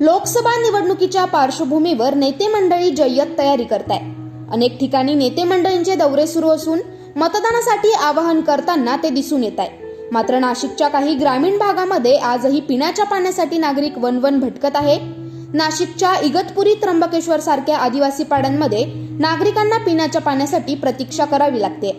लोकसभा निवडणुकीच्या पार्श्वभूमीवर नेते मंडळी जय्यत तयारी करताय अनेक ठिकाणी नेते मंडळींचे दौरे सुरू असून मतदानासाठी आवाहन करताना ते दिसून येत आहे मात्र नाशिकच्या काही ग्रामीण भागामध्ये आजही पिण्याच्या पाण्यासाठी नागरिक वनवन भटकत आहे नाशिकच्या इगतपुरी त्र्यंबकेश्वर सारख्या आदिवासी पाड्यांमध्ये नागरिकांना पिण्याच्या पाण्यासाठी प्रतीक्षा करावी लागते.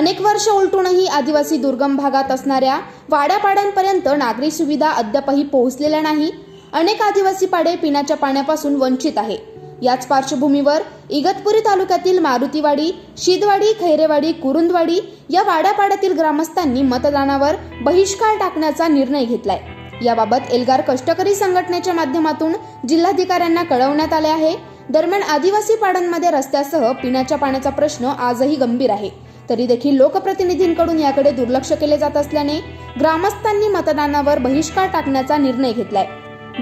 अनेक वर्ष उलटूनही आदिवासी दुर्गम भागात असणाऱ्या वाड्यापाड्यांपर्यंत नागरी सुविधा अद्यापही पोहोचलेल्या नाही. अनेक आदिवासी पाडे पिण्याच्या पाण्यापासून वंचित आहे. याच पार्श्वभूमीवर इगतपुरी तालुक्यातील मारुतीवाडी शिदवाडी खैरेवाडी कुरुंदवाडी या वाड्यापाड्यातील ग्रामस्थांनी मतदानावर बहिष्कार टाकण्याचा निर्णय घेतलाय. याबाबत एल्गार कष्टकरी संघटनेच्या माध्यमातून जिल्हाधिकाऱ्यांना कळवण्यात आले आहे. दरम्यान आदिवासी पाड्यांमध्ये रस्त्यासह पिण्याच्या पाण्याचा प्रश्न आजही गंभीर आहे. तरी देखील लोकप्रतिनिधींकडून याकडे दुर्लक्ष केले जात असल्याने ग्रामस्थांनी मतदानावर बहिष्कार टाकण्याचा निर्णय घेतलाय.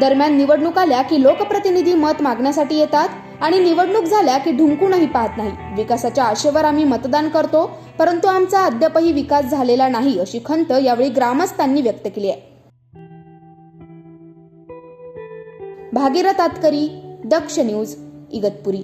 दरम्यान निवडणूक आल्या की लोकप्रतिनिधी मत मागण्यासाठी येतात आणि निवडणूक झाल्या की ढुंकूनही पाहत नाही. विकासाच्या आशेवर आम्ही मतदान करतो परंतु आमचा अद्यापही विकास झालेला नाही अशी खंत यावेळी ग्रामस्थांनी व्यक्त केली आहे. भागीरथ आतकरी दक्ष न्यूज इगतपुरी.